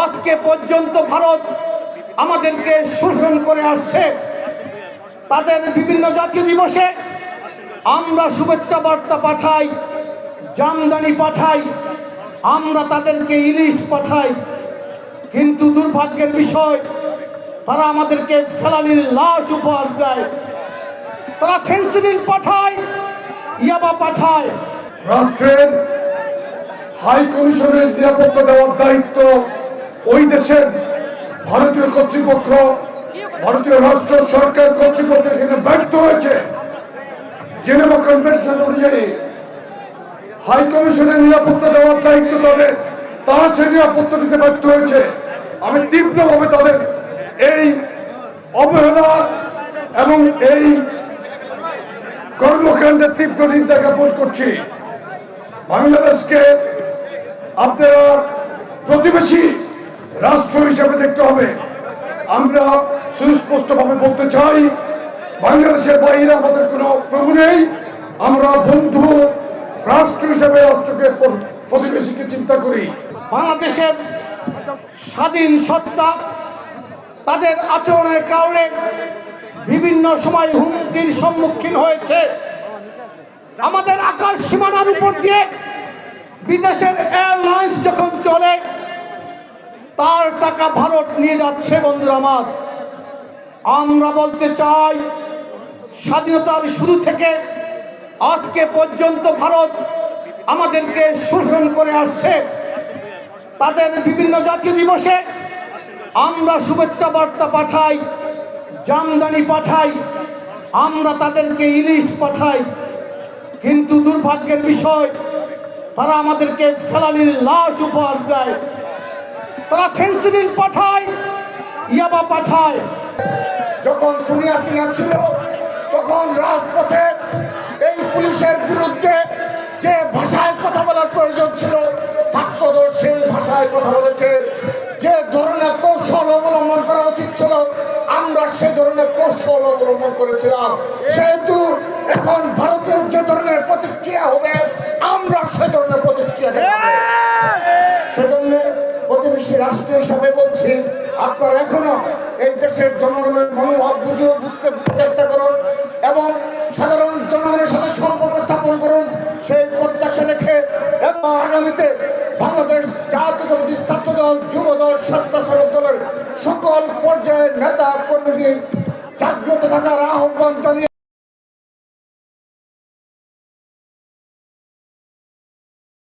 আজকে পর্যন্ত ভারত আমাদেরকে শোষণ করে আসছে। তাদের বিভিন্ন জাতীয় দিবসে আমরা শুভেচ্ছা বার্তা পাঠাই, জামদানি পাঠাই, আমরা তাদেরকে ইলিশ পাঠাই। কিন্তু দুর্ভাগ্যের বিষয়, তারা আমাদেরকে ফেলানির লাশ উপহার দেয়। তারা ফেন্সিডিল পাঠায়, ইয়াবা পাঠায়। রাষ্ট্রের হাই কমিশনের নিরাপত্তা দেওয়ার দায়িত্ব ওই দেশের ভারতীয় কর্তৃপক্ষ, ভারতীয় রাষ্ট্র সরকার কর্তৃপক্ষ এখানে ব্যর্থ হয়েছে। জেনেভা কনভেনশন অনুযায়ী হাই কমিশনের নিরাপত্তা দেওয়ার দায়িত্ব তাদের, তারা সে নিরাপত্তা দিতে ব্যর্থ হয়েছে। আমি তীব্রভাবে তাদের এই অবহেলা এবং এই কর্মকাণ্ডের তীব্র নিন্দা জ্ঞাপন করছি। বাংলাদেশকে আপনারা প্রতিবেশী রাষ্ট্র হিসেবে দেখতে হবে। আমরা সুস্পষ্টভাবে বলতে চাই, বাংলাদেশের বাইরে আমাদের কোনো প্রভু নেই। আমরা বন্ধু, রাষ্ট্র হিসেবে রাষ্ট্রকে প্রতিবেশীকে চিন্তা করি। বাংলাদেশের স্বাধীন সত্তা, তাদের আচরণের কারণে বিভিন্ন সময় হুমকির সম্মুখীন হয়েছে। আমাদের আকাশ সীমানার উপর দিয়ে বিদেশের এয়ারলাইন্স যখন চলে টাকা ভারত নিয়ে যাচ্ছে বন্ধুরা আমার। আমরা বলতে চাই, স্বাধীনতার শুরু থেকে আজকে পর্যন্ত ভারত আমাদেরকে শোষণ করে আসছে। তাদের বিভিন্ন জাতীয় দিবসে আমরা শুভেচ্ছা বার্তা পাঠাই, জামদানি পাঠাই, আমরা তাদেরকে ইলিশ পাঠাই। কিন্তু দুর্ভাগ্যের বিষয়, তারা আমাদেরকে ফেলানির লাশ উপহার দেয়। তারা ফেন্সিডিল পাঠায় ইয়াবা পাঠায়। যখন খুনি হাসিনা ছিল তখন রাজপথে এই পুলিশের বিরুদ্ধে যে ভাষায় কথা বলার প্রয়োজন ছিল ছাত্রদল সেই ভাষায় কথা বলেছে। যে ধরনের কৌশল অবলম্বন করা উচিত ছিল আমরা সে ধরনের কৌশল অবলম্বন করেছিলাম। সেহেতু এখন ভারতের যে ধরনের প্রতিক্রিয়া হবে আমরা সে ধরনের প্রতিক্রিয়া সেজন্য প্রতিবেশী রাষ্ট্র হিসাবে বলছি, আপনারা এখনও এই দেশের জনগণের মনোভাব বুঝে বুঝতে চেষ্টা করুন এবং সাধারণ জনগণের সাথে সম্পর্ক স্থাপন করুন, সেই প্রত্যাশা রেখে এবং আগামীতে বাংলাদেশ জাতীয়তাবাদী ছাত্র দল যুব দল স্বেচ্ছাসেবক দলের সকল পর্যায়ের নেতা কর্মীদের জাগ্রত থাকার আহ্বান জানিয়ে